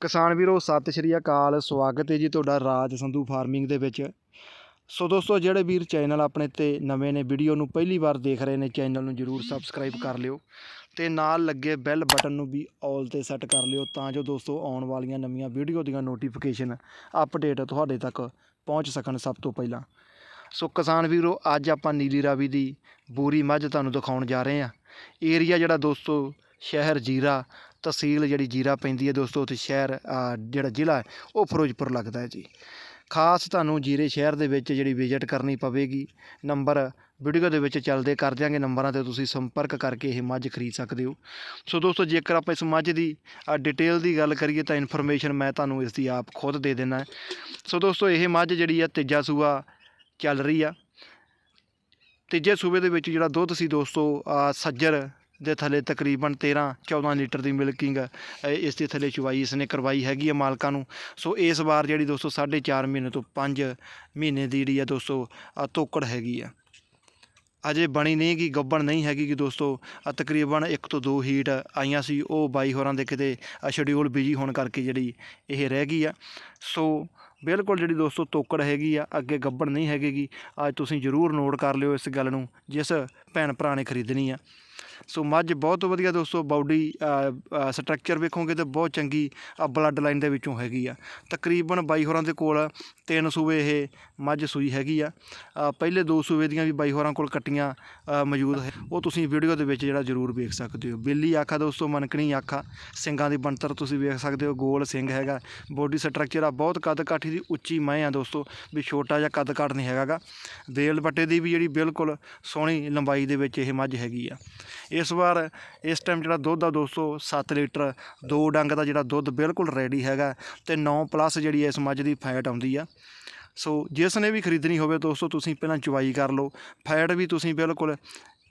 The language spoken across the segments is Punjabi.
ਕਿਸਾਨ ਵੀਰੋ, ਸਤਿ ਸ਼੍ਰੀ ਅਕਾਲ, ਸਵਾਗਤ ਹੈ ਜੀ ਤੁਹਾਡਾ ਰਾਜ ਸੰਧੂ ਫਾਰਮਿੰਗ ਦੇ ਵਿੱਚ। ਸੋ ਦੋਸਤੋ, ਜਿਹੜੇ ਵੀਰ ਚੈਨਲ ਆਪਣੇ ਤੇ ਨਵੇਂ ਨੇ, ਵੀਡੀਓ ਨੂੰ ਪਹਿਲੀ ਵਾਰ ਦੇਖ ਰਹੇ ਨੇ, ਚੈਨਲ ਨੂੰ ਜਰੂਰ ਸਬਸਕ੍ਰਾਈਬ ਕਰ ਲਿਓ ਤੇ ਨਾਲ ਲੱਗੇ ਬੈਲ ਬਟਨ ਨੂੰ ਵੀ ਆਲ ਤੇ ਸੈੱਟ ਕਰ ਲਿਓ ਤਾਂ ਜੋ ਦੋਸਤੋ ਆਉਣ ਵਾਲੀਆਂ ਨਵੀਆਂ ਵੀਡੀਓ ਦੀਆਂ ਨੋਟੀਫਿਕੇਸ਼ਨ ਅਪਡੇਟ ਤੁਹਾਡੇ ਤੱਕ ਪਹੁੰਚ ਸਕਣ ਸਭ ਤੋਂ ਪਹਿਲਾਂ। ਸੋ ਕਿਸਾਨ ਵੀਰੋ, ਅੱਜ ਆਪਾਂ ਨੀਲੀ ਰਾਵੀ ਦੀ ਬੂਰੀ ਮੱਝ ਤੁਹਾਨੂੰ ਦਿਖਾਉਣ ਜਾ ਰਹੇ ਹਾਂ। ਏਰੀਆ ਜਿਹੜਾ ਦੋਸਤੋ, ਸ਼ਹਿਰ ਜੀਰਾ ਤਹਿਸੀਲ ਜਿਹੜੀ ਜੀਰਾ ਪੈਂਦੀ ਹੈ ਦੋਸਤੋ, ਉੱਥੇ ਸ਼ਹਿਰ ਜਿਹੜਾ ਜ਼ਿਲ੍ਹਾ ਉਹ ਫਿਰੋਜ਼ਪੁਰ ਲੱਗਦਾ ਹੈ ਜੀ। ਖਾਸ ਤੁਹਾਨੂੰ ਜੀਰੇ ਸ਼ਹਿਰ ਦੇ ਵਿੱਚ ਜਿਹੜੀ ਵਿਜ਼ਿਟ ਕਰਨੀ ਪਵੇਗੀ, ਨੰਬਰ ਵੀਡੀਓ ਦੇ ਵਿੱਚ ਚੱਲਦੇ ਕਰ ਦਿਆਂਗੇ, ਨੰਬਰਾਂ ਤੇ ਤੁਸੀਂ ਸੰਪਰਕ ਕਰਕੇ ਇਹ ਮੱਝ ਖਰੀਦ ਸਕਦੇ ਹੋ। ਸੋ ਦੋਸਤੋ, ਜੇਕਰ ਆਪਾਂ ਇਸ ਮੱਝ ਦੀ ਡਿਟੇਲ ਦੀ ਗੱਲ ਕਰੀਏ ਤਾਂ ਇਨਫੋਰਮੇਸ਼ਨ ਮੈਂ ਤੁਹਾਨੂੰ ਇਸ ਦੀ ਆਪ ਖੁਦ ਦੇ ਦੇਣਾ ਸੋ ਦੋਸਤੋ, ਇਹ ਮੱਝ ਜਿਹੜੀ ਆ ਤੀਜਾ ਸੂਆ ਚੱਲ ਰਹੀ ਆ। ਤੀਜੇ ਸੂਬੇ ਦੇ ਵਿੱਚ ਜਿਹੜਾ ਦੁੱਧ ਸੀ ਦੋਸਤੋ ਸੱਜਰ ਦੇ ਥੱਲੇ ਤਕਰੀਬਨ 13 14 ਲੀਟਰ ਦੀ ਮਿਲਕਿੰਗ ਇਸ ਦੇ ਥੱਲੇ ਚੁਵਾਈ ਇਸਨੇ ਕਰਵਾਈ ਹੈਗੀ ਹੈ ਮਾਲਕਾਂ ਨੂੰ। ਸੋ ਇਸ ਵਾਰ ਜਿਹੜੀ ਦੋਸਤੋ 4.5 ਮਹੀਨੇ ਤੋਂ 5 ਮਹੀਨੇ ਦੀ ਜਿਹੜੀ ਆ ਦੋਸਤੋ ਤੋਕੜ ਹੈਗੀ ਆ ਅਜੇ ਬਣੀ ਨਹੀਂ ਗੀ ਗੱਬਣ ਨਹੀਂ ਹੈਗੀ ਕਿ ਦੋਸਤੋ ਤਕਰੀਬਨ ਇੱਕ ਤੋਂ ਦੋ ਹੀਟ ਆਈਆਂ ਸੀ, ਉਹ ਬਾਈ ਹੋਰਾਂ ਦੇ ਕਿਤੇ ਸ਼ਡਿਊਲ ਬਿਜ਼ੀ ਹੋਣ ਕਰਕੇ ਜਿਹੜੀ ਇਹ ਰਹਿ ਗਈ ਆ ਸੋ ਬਿਲਕੁਲ ਜਿਹੜੀ ਦੋਸਤੋ ਤੋਕੜ ਹੈਗੀ ਆ, ਅੱਗੇ ਗੱਬਣ ਨਹੀਂ ਹੈਗੀਗੀ। ਅੱਜ ਤੁਸੀਂ ਜ਼ਰੂਰ ਨੋਟ ਕਰ ਲਿਓ ਇਸ ਗੱਲ ਨੂੰ, ਜਿਸ ਭੈਣ ਭਰਾ ਨੇ ਖਰੀਦਣੀ ਆ। ਸੋ ਮੱਝ ਬਹੁਤ ਵਧੀਆ ਦੋਸਤੋ ਬਾਡੀ ਸਟਰਕਚਰ ਵੇਖੋਗੇ ਤਾਂ ਬਹੁਤ ਚੰਗੀ ਬਲੱਡ ਲਾਈਨ ਦੇ ਵਿੱਚੋਂ ਹੈਗੀ ਆ। ਤਕਰੀਬਨ ਬਾਈ ਹੋਰਾਂ ਦੇ ਕੋਲ ਤਿੰਨ ਸੂਏ ਇਹ ਮੱਝ ਸੂਈ ਹੈਗੀ ਆ। ਪਹਿਲੇ ਦੋ ਸੂਏ ਦੀਆਂ ਵੀ ਬਾਈ ਹੋਰਾਂ ਕੋਲ ਕੱਟੀਆਂ ਮੌਜੂਦ ਹੈ। ਉਹ ਤੁਸੀਂ ਵੀਡੀਓ ਦੇ ਵਿੱਚ ਜਿਹੜਾ ਜ਼ਰੂਰ ਵੇਖ ਸਕਦੇ ਹੋ। ਬਿੱਲੀ ਆਖਾ ਦੋਸਤੋ, ਮਨਕਣੀ ਆਖਾ, ਸਿੰਘਾਂ ਦੀ ਬਣਤਰ ਤੁਸੀਂ ਵੇਖ ਸਕਦੇ ਹੋ, ਗੋਲ ਸਿੰਘ ਹੈਗਾ। ਬੋਡੀ ਸਟਰਕਚਰ ਆ, ਬਹੁਤ ਕੱਦ ਕਾਠੀ ਦੀ ਉੱਚੀ ਮੈਂ ਆ ਦੋਸਤੋ, ਵੀ ਛੋਟਾ ਜਿਹਾ ਕੱਦ ਕਾਠ ਨਹੀਂ ਹੈਗਾਗਾ। ਦੇਲ ਬੱਟੇ ਦੀ ਵੀ ਜਿਹੜੀ ਬਿਲਕੁਲ ਸੋਹਣੀ ਲੰਬਾਈ ਦੇ ਵਿੱਚ ਇਹ ਮੱਝ ਹੈਗੀ ਆ। ਇਸ ਵਾਰ ਇਸ ਟਾਈਮ ਜਿਹੜਾ ਦੁੱਧ ਆ ਦੋਸਤੋ 7 ਲੀਟਰ, ਦੋ ਡੰਗ ਦਾ ਜਿਹੜਾ ਦੁੱਧ ਬਿਲਕੁਲ ਰੈਡੀ ਹੈਗਾ ਤੇ 9 ਪਲੱਸ ਜਿਹੜੀ ਇਸ ਮੱਝ ਦੀ ਫੈਟ ਆਉਂਦੀ ਆ। ਸੋ ਜਿਸ ਨੇ ਵੀ ਖਰੀਦਣੀ ਹੋਵੇ ਦੋਸਤੋ, ਤੁਸੀਂ ਪਹਿਲਾਂ ਚੁਵਾਈ ਕਰ ਲਓ। ਫੈਟ ਵੀ ਤੁਸੀਂ ਬਿਲਕੁਲ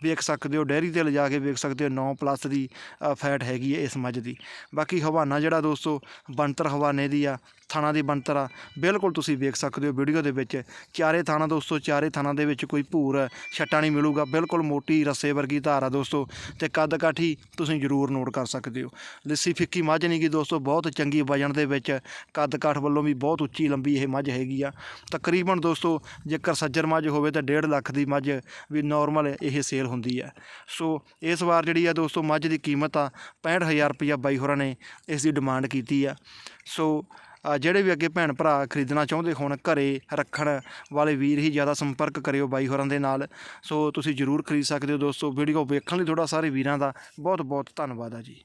ਵੇਖ ਸਕਦੇ ਹੋ ਡੈਰੀ ਤੇ ਲਿਜਾ ਕੇ ਵੇਖ ਸਕਦੇ ਹੋ 9 ਪਲੱਸ ਦੀ ਫੈਟ ਹੈਗੀ ਹੈ ਇਸ ਮੱਝ ਦੀ। ਬਾਕੀ ਹਵਾਨਾ ਜਿਹੜਾ ਦੋਸਤੋ, ਬਣਤਰ ਹਵਾਨੇ ਦੀ ਆ ਥਾਣਾ ਦੀ ਬਣਤਰ ਆ। ਬਿਲਕੁਲ ਤੁਸੀਂ ਵੇਖ ਸਕਦੇ ਹੋ ਵੀਡੀਓ ਦੇ ਵਿੱਚ, ਚਾਰੇ ਥਾਣਾ ਦੋਸਤੋ, ਚਾਰੇ ਥਾਣਾ ਦੇ ਵਿੱਚ ਕੋਈ ਭੂਰ ਛੱਟਾ ਨਹੀਂ ਮਿਲੂਗਾ। ਬਿਲਕੁਲ ਮੋਟੀ ਰੱਸੇ ਵਰਗੀ ਧਾਰ ਆ ਦੋਸਤੋ, ਤੇ ਕੱਦ ਕਾਠੀ ਤੁਸੀਂ ਜ਼ਰੂਰ ਨੋਟ ਕਰ ਸਕਦੇ ਹੋ। ਲੱਸੀ ਫਿੱਕੀ ਮੱਝ ਨਹੀਂ ਗੀ ਦੋਸਤੋ, ਬਹੁਤ ਚੰਗੀ ਵਜ਼ਨ ਦੇ ਵਿੱਚ ਕੱਦ ਕਾਠ ਵੱਲੋਂ ਵੀ ਬਹੁਤ ਉੱਚੀ ਲੰਬੀ ਇਹ ਮੱਝ ਹੈਗੀ ਆ। ਤਕਰੀਬਨ ਦੋਸਤੋ, ਜੇਕਰ ਸੱਜਰ ਮੱਝ ਹੋਵੇ ਤਾਂ 1.5 ਲੱਖ ਦੀ ਮੱਝ ਵੀ ਨਾਰਮਲ ਇਹ ਸੇਲ ਹੁੰਦੀ ਹੈ ਸੋ ਇਸ ਵਾਰ ਜਿਹੜੀ ਆ ਦੋਸਤੋ ਮੱਝ ਦੀ ਕੀਮਤ ਆ 65000 ਰੁਪਇਆ ਬਾਈ ਹੋਰਾਂ ਨੇ ਇਸ ਦੀ ਡਿਮਾਂਡ ਕੀਤੀ ਆ। ਸੋ ਜਿਹੜੇ ਵੀ ਅੱਗੇ ਭੈਣ ਭਰਾ ਖਰੀਦਣਾ ਚਾਹੁੰਦੇ ਹੋਣ, ਘਰੇ ਰੱਖਣ ਵਾਲੇ ਵੀਰ ਹੀ ਜ਼ਿਆਦਾ ਸੰਪਰਕ ਕਰਿਓ ਬਾਈ ਹੋਰਾਂ ਦੇ ਨਾਲ। ਸੋ ਤੁਸੀਂ ਜ਼ਰੂਰ ਖਰੀਦ ਸਕਦੇ ਹੋ ਦੋਸਤੋ। ਵੀਡੀਓ ਵੇਖਣ ਲਈ ਤੁਹਾਡਾ ਸਾਰੇ ਵੀਰਾਂ ਦਾ ਬਹੁਤ ਬਹੁਤ ਧੰਨਵਾਦ ਆ ਜੀ।